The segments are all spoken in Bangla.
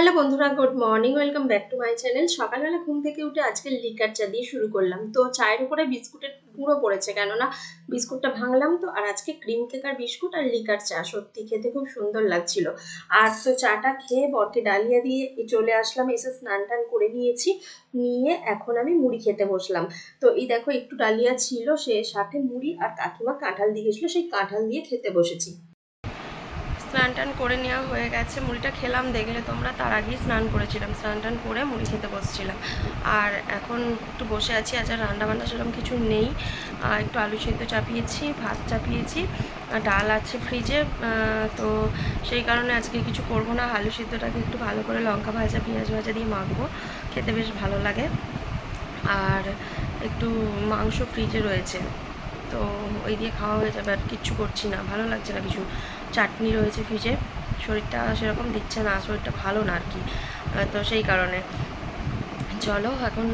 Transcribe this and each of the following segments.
হ্যালো বন্ধুরা, good morning, welcome back to my channel. সকালবেলা ঘুম থেকে উঠে আজকে লিকার চা দিয়ে শুরু করলাম। তো চায়ের উপরে বিস্কুটের গুঁড়ো পড়েছে, কেননা বিস্কুটটা ভাঙলাম তো, আর আজকে ক্রিম কেক আর বিস্কুট আর লিকার চা, সত্যি খেতে খুব সুন্দর লাগছিল। আর তো চাটা খেয়ে বরকে ডালিয়া দিয়ে চলে আসলাম, এসে স্নান টান করে নিয়েছি, নিয়ে এখন আমি মুড়ি খেতে বসলাম। তো এই দেখো, একটু ডালিয়া ছিল, সে সাথে মুড়ি আর কাকিমা কাঁঠাল দিয়ে গেছিল, সেই কাঁঠাল দিয়ে খেতে বসেছি। স্নান টান করে নেওয়া হয়ে গেছে। মুড়িটা খেলাম, দেখলে তোমরা। তার আগেই স্নান করেছিলাম, স্নান টান করে মুড়ি খেতে বসছিলাম। আর এখন একটু বসে আছি, আজ আর রান্না বান্না সেরকম কিছু নেই। একটু আলু সেদ্ধ চাপিয়েছি, ভাত চাপিয়েছি ডাল আছে ফ্রিজে। তো সেই কারণে আজকে কিছু করব না। আলু সিদ্ধটাকে একটু ভালো করে লঙ্কা ভাজা, পেঁয়াজ ভাজা দিয়ে মাখবো। খেতে বেশ ভালো লাগে। আর একটু মাংস ফ্রিজে রয়েছে। তো ওই দিয়ে খাওয়া হয়ে যাবে, আর কিচ্ছু করছি না। ভালো লাগছে না কিছু। চাটনি রয়েছে ফ্রিজে। শরীরটা সেরকম দিচ্ছে না, শরীরটা ভালো না আর কি। তো সেই কারণে। চলো, এখন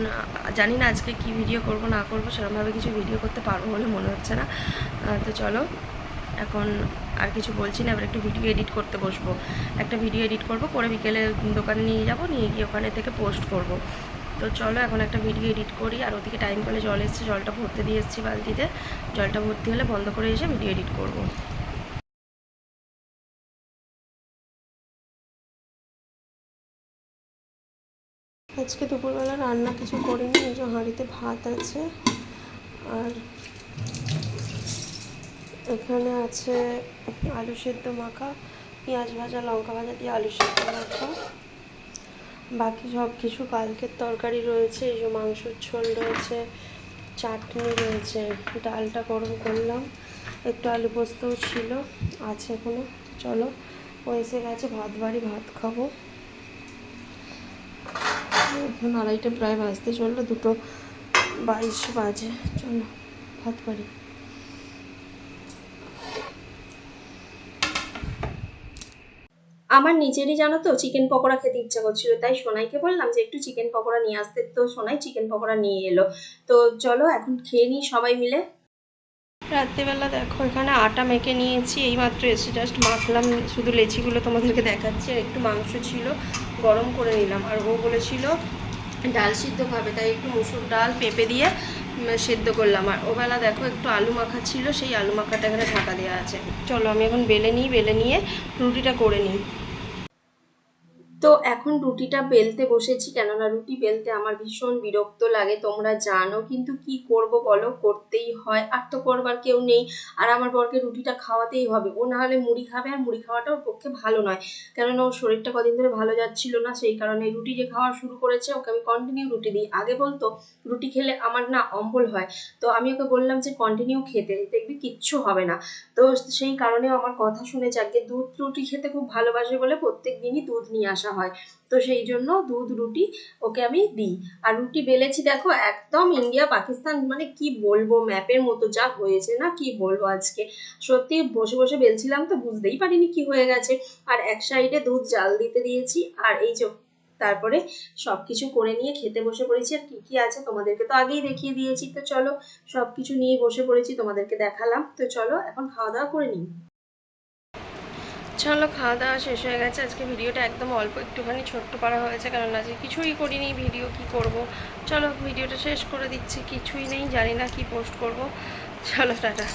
জানি না আজকে কি ভিডিও করব, না করব, সেরকমভাবে কিছু ভিডিও করতে পারব বলে মনে হচ্ছে না। তো চলো, এখন আর কিছু বলছি না, এবার একটু ভিডিও এডিট করতে বসবো। একটা ভিডিও এডিট করব, করে বিকেলে দোকানে নিয়ে যাব, নিয়ে গিয়ে ওখানে থেকে পোস্ট করব। তো চলো, এখন একটা ভিডিও এডিট করি, আর ওদিকে টাইম কলে জল এসছে, জলটা ভরতে দিয়ে এসেছি বালতিতে। জলটা ভর্তি হলে বন্ধ করে এসে ভিডিও এডিট করব। আজকে দুপুরবেলা রান্না কিছু করিনি, এই যে হাঁড়িতে ভাত আছে। আর এখানে আছে আলু সেদ্ধ মাখা, পেঁয়াজ ভাজা, লঙ্কা ভাজা দিয়ে আলু সেদ্ধ মাখা। বাকি সব কিছু কালকের তরকারি রয়েছে, এই যে মাংসের ঝোল রয়েছে, চাটনি রয়েছে, ডালটা গরম করলাম। একটু আলু পোস্তও ছিল, আছে এখনও চলো। এসে গেছে, ভাত বাড়ি ভাত খাব। এখন আড়াইটা প্রায় বাজতে চলল দুটো বাইশ বাজে। চলো ভাত বাড়ি। আমার নিজেরই জানো তো চিকেন পকোড়া খেতে ইচ্ছা করছিল তাই সোনাইকে বললাম যে একটু চিকেন পকোড়া নিয়ে আসতে। তো সোনাই চিকেন পকোড়া নিয়ে এলো। তো চলো এখন খেয়ে নিই সবাই মিলে। রাত্রিবেলা দেখো এখানে আটা মেখে নিয়েছি এইমাত্র এসে জাস্ট মাখলাম শুধু লেচিগুলো তোমাদেরকে দেখাচ্ছি আর একটু মাংস ছিল গরম করে নিলাম। আর ও বলেছিল ডাল সিদ্ধ খাবে, তাই একটু মুসুর ডাল, পেঁপে দিয়ে সেদ্ধ করলাম। আর ওবেলা দেখো একটু আলু মাখা ছিল, সেই আলু মাখাটা এখানে ঢাকা দেওয়া আছে। চলো আমি এখন বেলে নিই, বেলে নিয়ে রুটিটা করে নিই। তো এখন রুটিটা বেলতে বসেছি কেননা রুটি বেলতে আমার ভীষণ বিরক্ত লাগে, তোমরা জানো। কিন্তু কি করব বলো? করতেই হয়, আর তো করবার কেউ নেই। আর আমার বরকে রুটিটা খাওয়াতেই হবে। ও না হলে মুড়ি খাবে, আর মুড়ি খাওয়াটা ওর পক্ষে ভালো নয়। কেননা ওর শরীরটা কদিন ধরে ভালো যাচ্ছিল না, সেই কারণে রুটি যে খাওয়া শুরু করেছে, ওকে আমি কন্টিনিউ রুটি দিই। আগে বলতো, রুটি খেলে আমার না অম্বল হয়। তো আমি ওকে বললাম যে কন্টিনিউ খেতে দেখবি কিচ্ছু হবে না। তো সেই কারণে আমার কথা শুনে যাকে দুধ রুটি খেতে খুব ভালোবাসে বলে প্রত্যেক দিনই দুধ নিয়ে আসা হয়। তো সেই জন্য দুধ, রুটি ওকে আমি দিই। আর রুটি বেলেছি দেখো একদম ইন্ডিয়া, পাকিস্তান মানে কি বলব, ম্যাপের মতো যা হয়েছে না, কি বলব আজকে। সত্যি বসে বসে বেলছিলাম তো বুঝতেই পারিনি কি হয়ে গেছে। আর এক সাইডে দুধ জাল দিতে দিয়েছি, আর এই যে তারপরে সব কিছু করে নিয়ে খেতে বসে পড়েছি। আর কি কি আছে তোমাদেরকে তো আগেই দেখিয়ে দিয়েছি। তো চলো সব কিছু নিয়ে বসে পড়েছি, তোমাদেরকে দেখালাম। তো চলো এখন খাওয়া দাওয়া করে নিই। চলো খাওয়া দাওয়া শেষ হয়ে গেছে। আজকে ভিডিওটা একদম অল্প, একটুখানি ছোট্ট পারা হয়েছে, কারণ আজকে কিছুই করিনি, ভিডিও কি করব? চলো, ভিডিওটা শেষ করে দিচ্ছি, কিছুই নেই, জানি না কি পোস্ট করব। চলো, টাটা।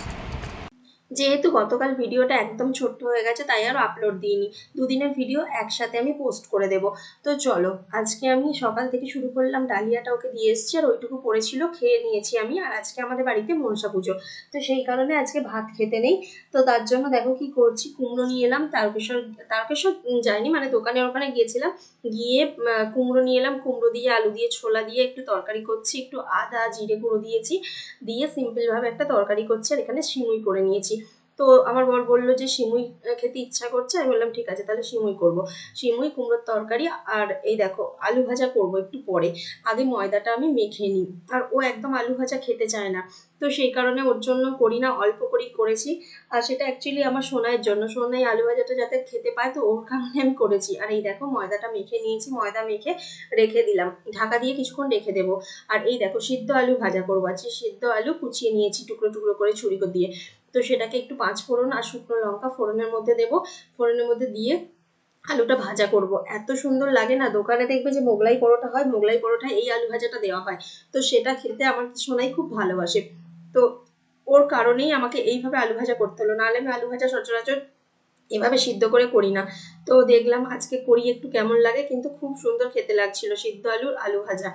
যেহেতু গতকাল ভিডিওটা একদম ছোট্ট হয়ে গেছে, তাই আর আপলোড দিইনি। দুদিনের ভিডিও একসাথে আমি পোস্ট করে দেব। তো চলো, আজকে আমি সকাল থেকে শুরু করলাম, ডালিয়াটা ওকে দিয়ে এসেছি, আর ওইটুকু পড়েছিল, খেয়ে নিয়েছি আমি, আর আজকে আমাদের বাড়িতে মনসা পুজো। তো সেই কারণে আজকে ভাত খেতে নেই। তো তার জন্য দেখো কি করছি, কুমড়ো নিয়ে এলাম, তারকেশ্বর তারকেশ্বর যাইনি মানে দোকানের ওখানে গিয়েছিলাম, গিয়ে কুমড়ো নিয়ে এলাম, কুমড়ো দিয়ে, আলু দিয়ে, ছোলা দিয়ে একটু তরকারি করছি, একটু আদা, জিরে গুঁড়ো দিয়েছি, দিয়ে সিম্পলভাবে একটা তরকারি করছি, আর এখানে সিমুই করে নিয়েছি। তো আমার বর বলল যে সিমুই খেতে ইচ্ছা করছে। আমি বললাম, ঠিক আছে, তাহলে সিমুই করব। সিমুই কুমড়োর তরকারি আর এই দেখো, আলু ভাজা করব একটু পরে। আগে ময়দাটা আমি মেখে নিই। আর ও একদম আলু ভাজা খেতে চায় না। তো সেই কারণে ওর জন্য করি না, অল্প করেই করেছি। আর সেটা অ্যাকচুয়ালি আমার সোনাইয়ের জন্য। সোনাই আলু ভাজাটা যাতে খেতে পায়, তো ওর কারণে আমি করেছি। আর এই দেখো, ময়দাটা মেখে নিয়েছি। ময়দা মেখে রেখে দিলাম। ঢাকা দিয়ে কিছুক্ষণ রেখে দেবো। আর এই দেখো, সিদ্ধ আলু ভাজা করব। আজকে সিদ্ধ আলু কুচিয়ে নিয়েছি টুকরো টুকরো করে ছুরি করে দিয়ে। তো সেটাকে একটু পাঁচ ফোড়ন আর শুকনো লঙ্কা ফোড়নের মধ্যে দেবো। ফোড়নের মধ্যে দিয়ে আলুটা ভাজা করব। এত সুন্দর লাগে না, দোকানে দেখবে যে মোগলাই পরোটা হয়, মোগলাই পরোটা এই আলু ভাজাটা দেওয়া হয়। তো সেটা খেতে আমার সোনাই খুব ভালোবাসে। তো ওর কারণেই আমাকে এইভাবে আলু ভাজা করতে হলো। নাহলে আমি আলু ভাজা সচরাচর এভাবে সিদ্ধ করে করি না। তো দেখলাম আজকে করি একটু কেমন লাগে, কিন্তু খুব সুন্দর খেতে লাগছিল। সিদ্ধ আলুর আলু ভাজা।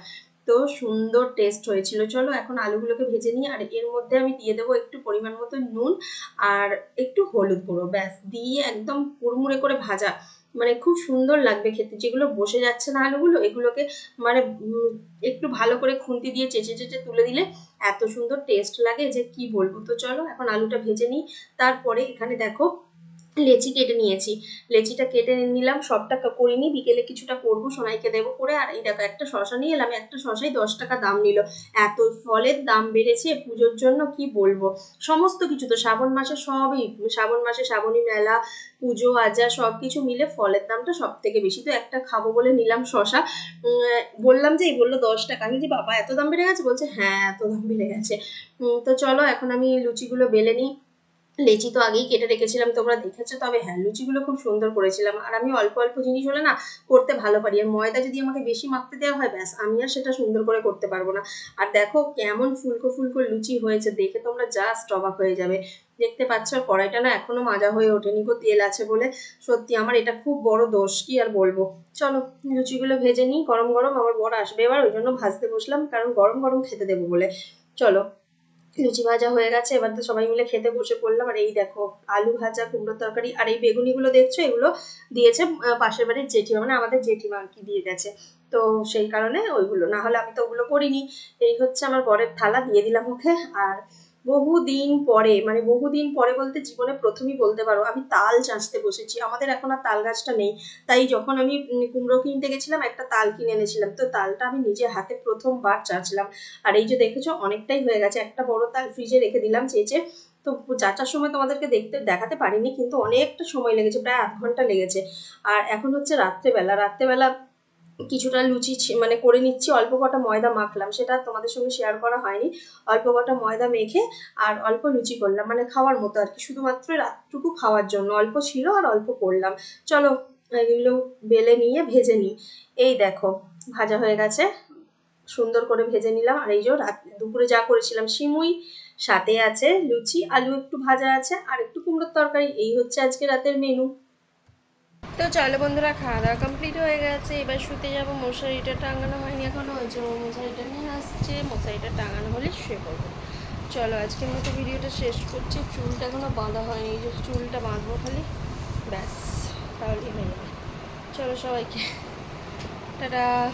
তো সুন্দর টেস্ট হয়েছিল। চলো এখন আলুগুলোকে ভেজে নিই, আর এর মধ্যে আমি দিয়ে দেবো একটু পরিমাণ মতো নুন আর একটু হলুদ গুঁড়ো, ব্যাস, দিয়ে একদম কুড়মুড়ে করে ভাজা। মানে খুব সুন্দর লাগবে খেতে। যেগুলো বসে যাচ্ছে না আলুগুলো, এগুলোকে মানে একটু ভালো করে খুন্তি দিয়ে চেঁচে চেঁচে তুলে দিলে এত সুন্দর টেস্ট লাগে যে কি বলব। তো চলো এখন আলুটা ভেজে নিই। তারপরে এখানে দেখো লেচি কেটে নিয়েছি। লেচিটা কেটে নিলাম, সবটা করিনি বিকেলে কিছুটা করব, সোনাইকে দেবো করে। আর এই দেখো, একটা শশা নিয়ে এলাম। একটা শশাই দশ টাকা দাম নিল। এত ফলের দাম বেড়েছে পুজোর জন্য, কি বলব? সমস্ত কিছু তো শ্রাবণ মাসে সবই, শ্রাবণ মাসে শ্রাবণী মেলা, পুজো, আজা সব কিছু মিলে ফলের দামটা সব থেকে বেশি। তো একটা খাব বলে নিলাম শশা। বললাম যে, এই বলল দশ টাকা। আমি যে, বাবা, এত দাম বেড়ে গেছে? বলছে হ্যাঁ এত দাম বেড়ে গেছে। তো চলো, এখন আমি লুচিগুলো বেলে নিই। লেচি তো আগেই কেটে রেখেছিলাম, তোমরা দেখেছ, তবে হ্যাঁ লুচিগুলো খুব সুন্দর করেছিলাম। আর আমি অল্প অল্প জিনিস হলে না করতে ভালো পারি। আর ময়দা যদি আমাকে বেশি মাখতে দেওয়া হয়, ব্যাস, আমি আর সেটা সুন্দর করে করতে পারব না। আর দেখো কেমন ফুলকো ফুলকো লুচি হয়েছে, দেখে তোমরা জাস্ট অবাক হয়ে যাবে। দেখতে পাচ্ছ, আর কড়াইটা না এখনও মাজা হয়ে ওঠেনি গো, তেল আছে বলে। সত্যি আমার এটা খুব বড় দোষ, কি আর বলব। চলো, লুচিগুলো ভেজে নিই, গরম গরম, আমার বর আসবে এবার, ওই জন্য ভাজতে বসলাম, কারণ গরম গরম খেতে দেবো বলে। চলো লুচি ভাজা হয়ে গেছে, এবার তো সবাই মিলে খেতে বসে পড়লাম। আর এই দেখো, আলু ভাজা, কুমড়োর তরকারি আর এই বেগুনিগুলো দেখছ? এগুলো দিয়েছে পাশের বাড়ির জেঠিমা মানে আমাদের জেঠিমা আর কি দিয়ে গেছে। তো সেই কারণে ওইগুলো, না হলে আমি তো ওগুলো করিনি। এই হচ্ছে আমার বরের থালা, দিয়ে দিলাম ওকে। আর বহুদিন পরে মানে বহুদিন পরে বলতে জীবনে প্রথমেই বলতে পারো, আমি তাল চাঁচতে বসেছি। আমাদের এখন আর তাল গাছটা নেই। তাই যখন আমি কুমড়ো কিনতে গেছিলাম, একটা তাল কিনে এনেছিলাম। তো তালটা আমি নিজে হাতে প্রথমবার চাঁচলাম আর এই যে দেখেছ, অনেকটাই হয়ে গেছে। একটা বড় তাল ফ্রিজে রেখে দিলাম চেয়েছে তো চাচার সময় তোমাদেরকে দেখতে, দেখাতে পারিনি, কিন্তু অনেকটা সময় লেগেছে, প্রায় আধ ঘণ্টা লেগেছে। আর এখন হচ্ছে রাত্রেবেলা। রাত্রেবেলা কিছুটা লুচি মানে করে নিচ্ছি, অল্প কটা ময়দা মাখলাম, সেটা তোমাদের সঙ্গে শেয়ার করা হয়নি। অল্প কটা ময়দা মেখে আর অল্প লুচি করলাম মানে খাওয়ার মতো আর কি, শুধুমাত্র রাতটুকু খাওয়ার জন্য। অল্প ছিল আর অল্প করলাম। চলো, এগুলো বেলে নিয়ে ভেজে নিই। এই দেখো, ভাজা হয়ে গেছে। সুন্দর করে ভেজে নিলাম। আর এই যে রাত, দুপুরে যা করেছিলাম, সিমুই, সাথে আছে লুচি, আলু একটু ভাজা আছে, আর একটু কুমড়োর তরকারি। এই হচ্ছে আজকে রাতের মেনু তো চলো বন্ধুরা খাওয়া দাওয়া কমপ্লিট হয়ে গেছে। এবার শুতে যাব। মশারিটা টাঙানো হয়নি এখনও, ওই যে মশারিটা নিয়ে আসছে। মশারিটা টাঙানো হলে শুয়ে পড়ব। চলো, আজকের মতো ভিডিওটা শেষ করছি। চুলটা এখনও বাঁধা হয়নি যে চুলটা বাঁধবো খালি। ব্যাস তাহলে হয়ে যাবে। চলো সবাইকে। টাটা।